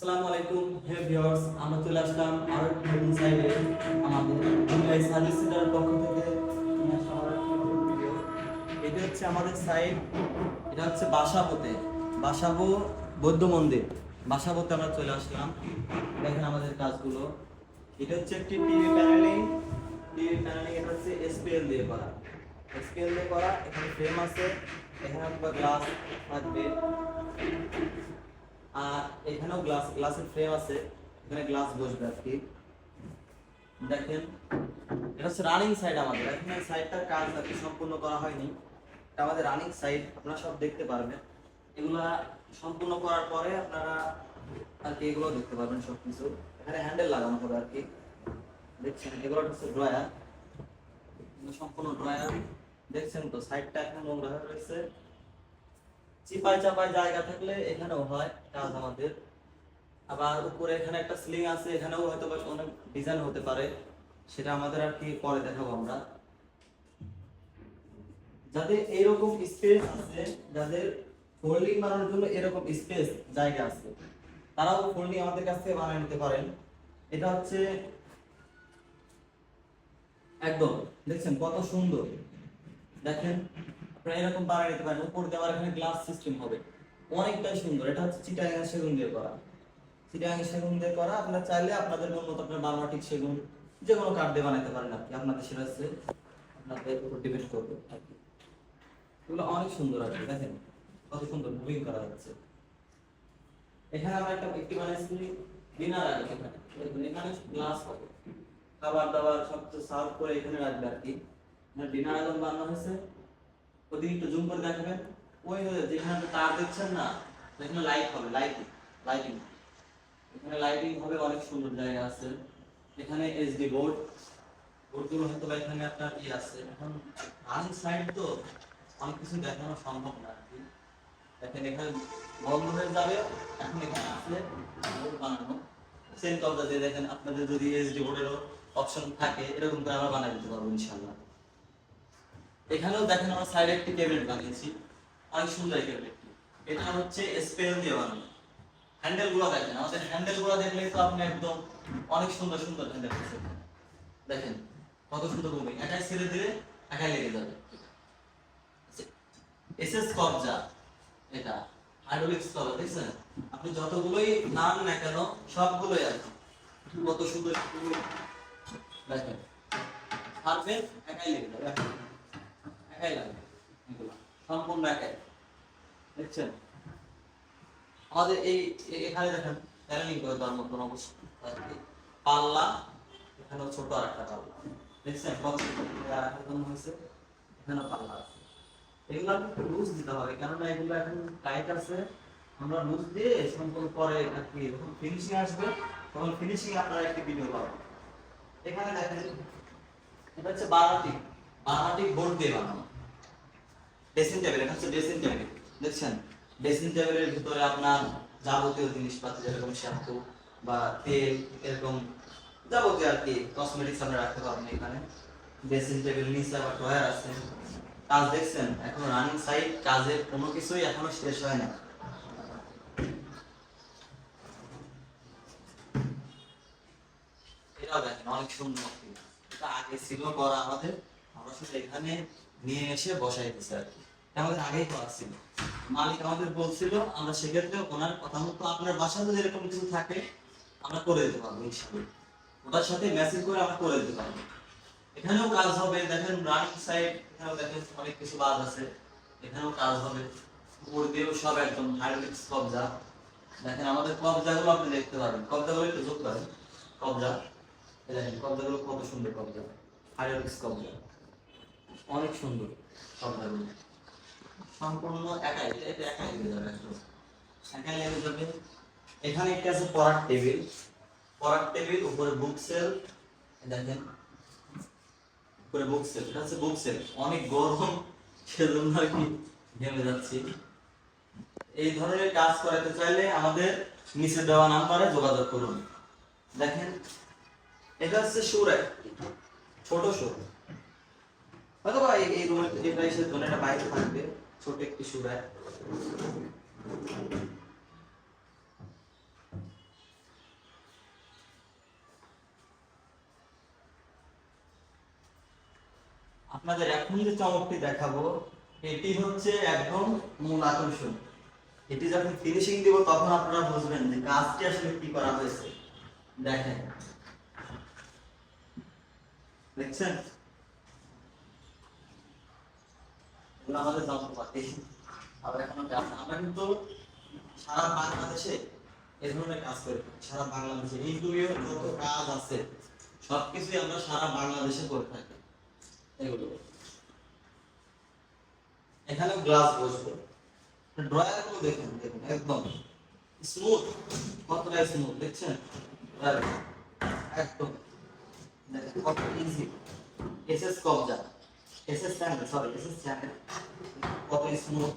আসসালামু আলাইকুম, হে ভিউয়ার্স, আমরা চলে আসলাম আরও নতুন সাইডে আমাদের ইংলিশ সার্ভিস সেন্টারের পক্ষ থেকে এটা হচ্ছে আমাদের সাইড এটা হচ্ছে বাসাবোতে, বাসাবো বৌদ্ধ মন্দির। বাসাবোতে আমরা চলে আসলাম, দেখেন আমাদের কাজগুলো। এটা হচ্ছে একটি টিভি প্যানেলিং টিভি প্যানেলিং এটা হচ্ছে এসপিএল দিয়ে করা। এসপিএল দিয়ে করা, এখানে ফ্রেম আছে, এখানে গ্লাস থাকবে। আর এখানেও গ্লাস গ্লাসের ফ্রেম আছে। এখানে গ্লাস বসবে আর কি দেখেন, এটা হচ্ছে রানিং সাইড আমাদের। এখানে সাইডটার কাজ আর কি সম্পূর্ণ করা হয়নি। এটা আমাদের রানিং সাইড আপনারা সব দেখতে পারবেন। এগুলা সম্পূর্ণ করার পরে আপনারা আর কি এগুলো দেখতে পারবেন সব কিছু এখানে হ্যান্ডেল লাগানো হবে আর কি। দেখছেন, এগুলো হচ্ছে ড্রয়ার সম্পূর্ণ ড্রয়ার দেখছেন তো সাইডটা এখন নোংরা হয়ে রয়েছে। চিপাই চাপাই জায়গা থাকলে এখানেও হয় কাজ আমাদের। আবার উপরে এখানে একটা সিলিং আছে, এখানেও হয়তো অনেক ডিজাইন হতে পারে। সেটা আমাদের আর কি পরে দেখাবো আমরা। যাদের এইরকম স্পেস আছে, যাদের ফোল্ডিং বানানোর জন্য এরকম স্পেস জায়গা আছে, তারাও ফোল্ডিং আমাদের কাছ থেকে বানিয়ে নিতে পারেন। এটা হচ্ছে একদম, দেখছেন কত সুন্দর। দেখেন আপনারা এরকম বানিয়ে নিতে পারেন, উপর আবার এখানে গ্লাস সিস্টেম হবে। অনেকটাই সুন্দর। এটা হচ্ছে চিটাগাং সেগুন দিয়ে করা। চিটাগাং সেগুন দিয়ে করা, আপনারা চাইলে আপনাদের মন মতো আপনার বারমাটিক সেগুন যে কোনো কাঠ দিয়ে বানাতে পারেন আপনি আপনাদের সেটা হচ্ছে আপনাদের উপর ডিপেন্ড করবে এগুলো অনেক সুন্দর কি, দেখেন। কত সুন্দর মুভিং করা যাচ্ছে এখানে আমরা একটা একটি বানিয়েছি ডিনার আর এখানে। এখানে গ্লাস হবে। খাবার দাবার সব সার্ভ করে এখানে রাখবে আর কি। ডিনার আইটেম বানানো হয়েছে। ওদিকে একটু জুম করে দেখাবেন? ওই যেখানে তার দেখছেন না এখানে লাইট হবে লাইটিং লাইটিং এখানে লাইটিং হবে, অনেক সুন্দর জায়গা আছে। এখানে এইচডি বোর্ড বোর্ডগুলো হয়তো বা এখানে আপনার ই আছে। এখন রানিং সাইড তো অনেক কিছু দেখানো সম্ভব না আর কি। দেখেন এখানে বন্ধ হয়ে যাবে, এখন এখানে আসলে বোর্ড বানানো। সেম কবজা দিয়ে দেখেন, আপনাদের যদি এইচডি বোর্ডেরও অপশন থাকে, এরকম করে আমরা বানিয়ে দিতে পারব ইনশাল্লাহ এখানেও দেখেন আমরা সাইডে একটি ক্যাবিনেট বানিয়েছি। অনেক সুন্দর এই ক্যাবিনেটটি এটা হচ্ছে স্পেল দিয়ে বানানো। হ্যান্ডেলগুলো দেখেন, আমাদের হ্যান্ডেলগুলো দেখলে তো আপনি একদম অনেক সুন্দর সুন্দর হ্যান্ডেল দেখেন, কত সুন্দর মুভি একাই ছেড়ে দিলে একাই লেগে যাবে। এসএস কবজা এটা হাইড্রোলিক্স কবজা দেখছেন? আপনি যতগুলোই নাম না কেন, সবগুলোই আছে কত সুন্দর দেখেন পারফেক্ট একাই লেগে যাবে। একাই। লাগবে। সম্পূর্ণ একাই। দেখছেন? আমাদের এই এখানে দেখেন কেননা এগুলো এখন টাইট আছে। আমরা লুজ দিয়ে সম্পূর্ণ পরে ফিনিশিং আসবে, তখন ফিনিশিং আপনারা একটি ভিডিও পাবেন। এখানে দেখেন, এটা হচ্ছে বারাটি। বারাটি বোর্ড দিয়ে বানানো। ড্রেসিং টেবিল এটা হচ্ছে ড্রেসিং টেবিল। দেখছেন? ড্রেসিং টেবিলের ভিতরে আপনার যাবতীয় জিনিসপাতি, যেরকম শ্যাম্পু বা তেল, এরকম যাবতীয় আর কি কসমেটিক্স আমরা রাখতে পারবেন এখানে। ড্রেসিং টেবিল, নিচে আবার ড্রয়ার আছে। কাজ দেখছেন? এখন রানিং সাইড কাজের কোনো কিছুই এখনও শেষ হয় না। এটাও দেখেন, অনেক সুন্দর। এটা আগে ছিল করা আমাদের। আমরা শুধু এখানে নিয়ে এসে বসাই আর কি। আমাদের আগেই করা ছিল মালিক আমাদের বলছিল, আমরা সেক্ষেত্রে ওনার কথা মতো আপনার বাসায় যদি কিছু থাকে, আমরা করে দিতে পারব ইনশাআল্লাহ। ওটার সাথে মেসেজ করে আমরা করে দিতে পারব। এখানেও কাজ হবে, দেখেন রানিং সাইড এখানেও দেখেন অনেক কিছু বাদ আছে। এখানেও কাজ হবে। উপর দিয়েও সব একদম হাইড্রোলিক্স কবজা। দেখেন আমাদের কবজাগুলো আপনি দেখতে পারবেন। কবজাগুলো একটু যোগ করেন। কবজা দেখেন, কবজাগুলো কত সুন্দর কবজা। হাইড্রোলিক্স কবজা। অনেক সুন্দর। কবজাগুলো সম্পূর্ণ একাই, এটা একাই লেগে যাবে একাই এখানে একটা আছে পড়ার টেবিল। পড়ার টেবিল, উপরে বুক সেল দেখেন, উপরে বুক সেল এটা হচ্ছে বুক সেল অনেক গরম, সেজন্য আর কি ঘেমে যাচ্ছি। এই ধরনের কাজ করাতে চাইলে আমাদের নিচে দেওয়া নাম্বারে যোগাযোগ করুন। দেখেন, এটা হচ্ছে সুর ছোট সুর। অথবা এই রুমের যেটা এসে বাইরে থাকবে, ছোট একটি সুরায়। আপনাদের এখন যে চমকটি দেখাবো, এটি হচ্ছে একদম মূল আকর্ষণ। এটি যখন ফিনিশিং দিব, তখন আপনারা বুঝবেন যে কাজটি আসলে কি করা হয়েছে। দেখেন। দেখছেন? এগুলো আমাদের যন্ত্রপাতি আবার এখনও আমরা কিন্তু সারা বাংলাদেশে এই ধরনের কাজ করে। সারা বাংলাদেশে ইন্টেরিয়র যত কাজ আছে। সবকিছুই আমরা সারা বাংলাদেশে করে থাকি। এগুলো। এখানে গ্লাস বসবে। ড্রয়ারগুলো দেখুন দেখুন, একদম স্মুথ কতটা স্মুথ দেখছেন? একদম। কত ইজি এসএস কবজা SS channel sorry SS channel কত স্মুথ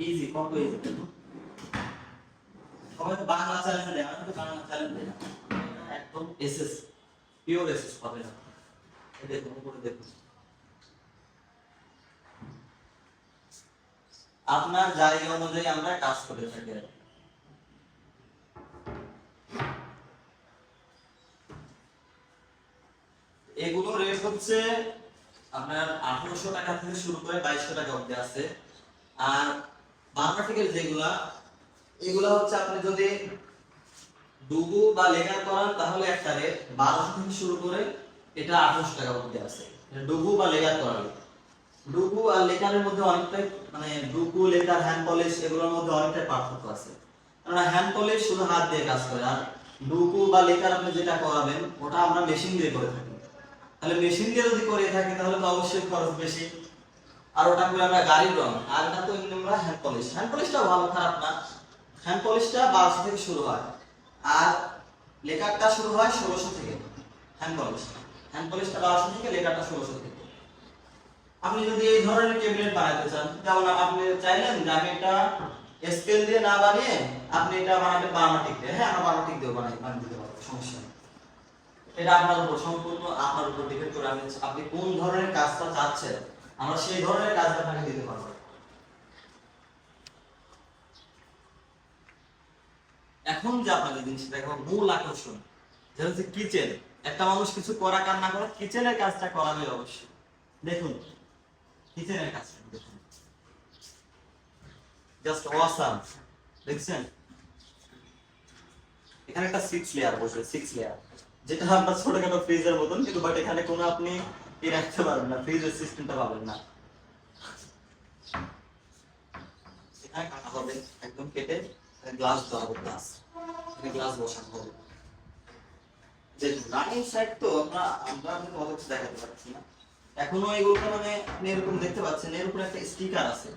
ইজি কত ইজি সবাই তো বাংলা চ্যানেল দেয় আমি তো বাংলা চ্যানেল দেই না একদম এসএস পিওর এসএস পাবে না দেখুন উপরে দেখুন আপনার জায়গা অনুযায়ী আমরা কাজ করে থাকি আর কি। এগুলো রেট হচ্ছে আপনার আঠারোশো টাকা থেকে শুরু করে বাইশশো টাকা অব্দি আছে। আর বার্মাটিক্যাল যেগুলা, এগুলা হচ্ছে আপনি যদি ডুবু বা লেখার করান, তাহলে একটা রেট বারোশো থেকে শুরু করে এটা আঠারোশো টাকা অব্দি আছে। ডুবু বা লেখার করালে ডুবু আর লেখারের মধ্যে অনেকটাই মানে ডুবু লেখার হ্যান্ড পলিশ এগুলোর মধ্যে অনেকটাই পার্থক্য আছে। কারণ হ্যান্ড পলিশ শুধু হাত দিয়ে কাজ করে, আর ডুবু বা লেখার আপনি যেটা করাবেন, ওটা আমরা মেশিন দিয়ে করে থাকি। তাহলে মেশিন দিয়ে যদি করে থাকি, তাহলে তো অবশ্যই খরচ বেশি। আর ওটা করে আমরা গাড়ির রং। আর এটা তো আমরা হ্যান্ড পলিশ হ্যান্ড পলিশটা ভালো, খারাপ না। হ্যান্ড পলিশটা বারোশো থেকে শুরু হয়। আর লেখারটা শুরু হয় ষোলোশো থেকে। হ্যান্ড পলিশ হ্যান্ড পলিশটা বারোশো থেকে লেখারটা ষোলোশো থেকে। আপনি যদি এই ধরনের ক্যাবিনেট বানাতে চান, যেমন আপনি চাইলেন যে আমি এটা স্কেল দিয়ে না বানিয়ে আপনি এটা বানাবেন বার্মাটিক দিয়ে। হ্যাঁ আমরা বার্মাটিক দিয়ে বানাই, বানিয়ে দিতে পারব, সমস্যা নেই। এটা আপনার উপর সম্পূর্ণ আপনার উপর ডিপেন্ড করে আপনি আপনি কোন ধরনের কাজটা চাচ্ছেন, আমরা সেই ধরনের কাজ আপনাকে দিতে পারব। এখন যে আপনাদের জিনিস দেখো মূল আকর্ষণ, যেটা হচ্ছে কিচেন একটা মানুষ কিছু করা না করে কিচেনের কাজটা করাবে অবশ্যই। দেখুন কিচেনের কাজটা দেখুন। জাস্ট ওয়াসাম দেখছেন? এখানে একটা সিক্স লেয়ার বসবে সিক্স লেয়ার যেটা ছোটখাটো ফ্রিজের মতন, কিন্তু বাট এখানে কোনো আপনি রাখতে পারবেন না, ফ্রিজের সিস্টেমটা পাবেন না। দেখাতে পারছি না। এখনও মানে দেখতে পাচ্ছেন, এর উপরে একটা স্টিকার আছে।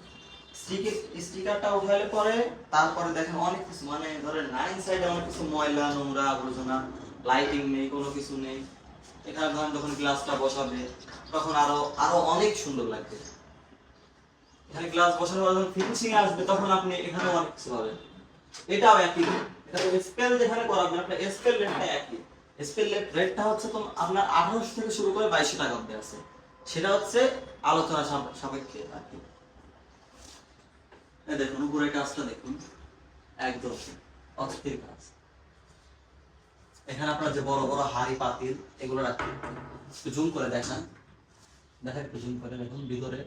স্টিকের স্টিকারটা পরে তারপরে দেখেন অনেক কিছু মানে ধরেন নাইন সাইডে অনেক কিছু ময়লা, নোংরা, আবর্জনা। লাইটিং নেই, কোনো কিছু নেই। এখানে ধরেন যখন গ্লাসটা বসাবে, তখন আরও আরও অনেক সুন্দর লাগবে। এখানে গ্লাস বসানোর পর যখন ফিনিশিং আসবে, তখন আপনি এখানে অনেক কিছু পাবেন। এটাও একই। এটা স্পেল যেখানে করাবেন আপনার স্পেল রেটটা একই। স্পেল রেটটা হচ্ছে তো আপনার আঠারোশো থেকে শুরু করে বাইশশো টাকা অব্দি আছে। সেটা হচ্ছে আলোচনা সাপেক্ষে আর কি দেখুন উপরে কাজটা দেখুন। একদম অস্থির কাজ। এখানে আপনার যে বড় বড় হাড়ি, পাতিল, এগুলো রাখতে একটু জুম করে দেখান। দেখা একটু জুম করে, দেখুন ভিতরে।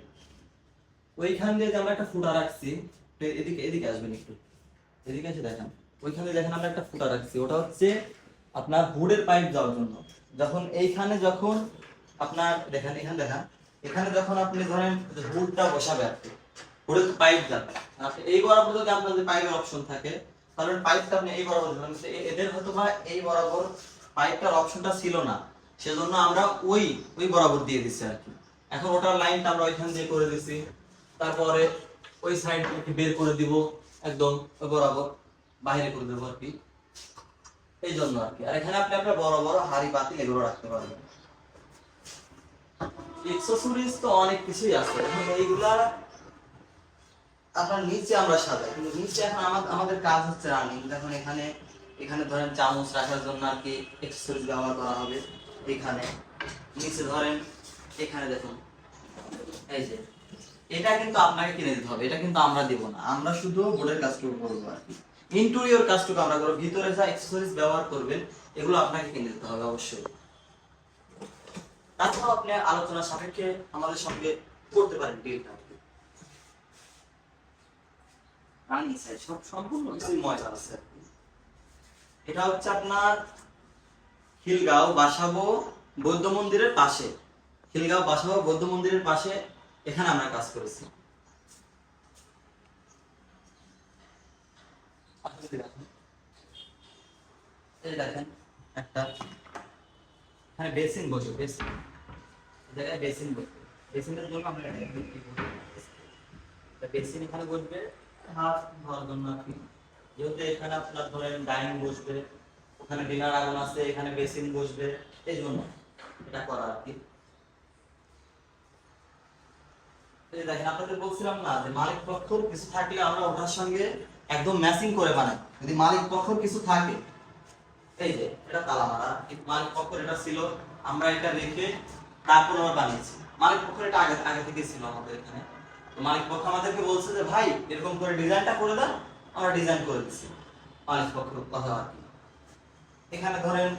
ওইখান দিয়ে যে আমরা একটা ফুটা রাখছি এদিকে এদিকে আসবেন একটু। এদিকে এসে দেখান। ওইখানে দেখেন আমরা একটা ফুটা রাখছি। ওটা হচ্ছে আপনার হুডের পাইপ যাওয়ার জন্য। যখন এইখানে যখন আপনার, দেখেন, এখানে দেখান। এখানে যখন আপনি ধরেন হুডটা বসাবে কি, হুডের পাইপ যাবে। আপনি এই বরাবর যদি আপনার যদি পাইপের অপশন থাকে। তাহলে পাইপটা আপনি এই বরাবর এ- এদের হয়তো বা এই বরাবর পাইপটার অপশনটা ছিল না। সেজন্য আমরা ওই ওই বরাবর দিয়ে দিচ্ছি আর কি। এখন ওটার লাইনটা আমরা ওইখান দিয়ে করে দিছি। তারপরে ওই সাইড বের করে দিব একদম ওই বরাবর। বাইরে করে দেবো আর কি। এই জন্য আর কি। আর এখানে আপনি আপনার বড় বড় হাড়ি পাতিল এগুলো রাখতে পারবেন এক্সেসরিজ তো অনেক কিছুই আছে। এইগুলা আপনার নিচে আমরা সাজাই, কিন্তু নিচে এখন আমা- আমাদের কাজ হচ্ছে রানিং এখন এখানে এখানে ধরেন চামচ রাখার জন্য আর কি এক্সেসরিজ ব্যবহার করা হবে এখানে। নিচে ধরেন, এখানে দেখুন, এই যে, এটা কিন্তু আপনাকে কিনে দিতে হবে, এটা কিন্তু আমরা দিব না। আমরা শুধু বোর্ডের কাজটুকু করব আর কি। ইন্টেরিয়র কাজটুকু আমরা করব, ভিতরে যা এক্সেসরিজ ব্যবহার করবেন, এগুলো আপনাকে কিনে দিতে হবে অবশ্যই। তারপর আপনি আলোচনা সাপেক্ষে আমাদের সঙ্গে করতে পারেন ডিলটা রানী স্যার সব সম্পূর্ণ কিছুই মজা আছে। এটা হচ্ছে আপনার খিলগাঁও বাসাবো বৌদ্ধ মন্দিরের পাশে। খিলগাঁও বাসাবো বৌদ্ধ মন্দিরের পাশে এখানে আমরা কাজ করেছি। দেখেন, একটা হ্যাঁ বেসিন বসে, বেসিন। জায়গায় বেসিন বসবে বেসিনের জন্য বেসিন এখানে বসবে। মালিক পক্ষর কিছু থাকলে আমরা ওটার সঙ্গে একদম করে বানাই। যদি মালিক পক্ষর কিছু থাকে, এই যে এটা তালা মারা মালিক পক্ষর এটা ছিল, আমরা এটা রেখে তারপর আমরা বানিয়েছি। মালিক পক্ষর এটা আগে আগে থেকে ছিল আমাদের এখানে। মালিক পক্ষ আমাদেরকে বলছে যে, ভাই, এরকম করে ডিজাইনটা করে দাও, আমরা ডিজাইন করে দিচ্ছি। মালিক পক্ষ কথা আর কি এখানে ধরেন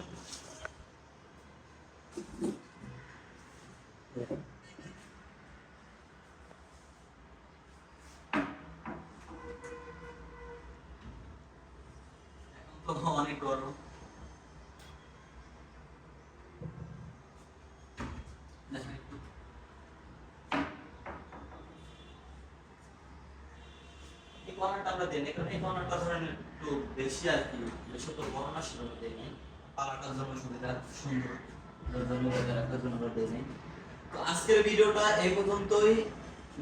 অনেক গরম দেখেন একটু। এই আমরা দেন। এই ধরেন একটু বেশি আর কি বেশি তো বড় না সেটা পালাটার জন্য সুবিধা, সুন্দর। আজকের ভিডিওটা এই পর্যন্তই।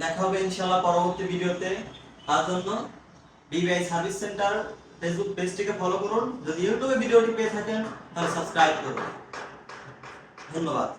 দেখা হবে পরবর্তী ভিডিওতে। তার জন্য বিবিআই সার্ভিস সেন্টার ফেসবুক পেজটিকে ফলো করুন। যদি ইউটিউবে ভিডিওটি পেয়ে থাকেন, তাহলে সাবস্ক্রাইব করুন। ধন্যবাদ।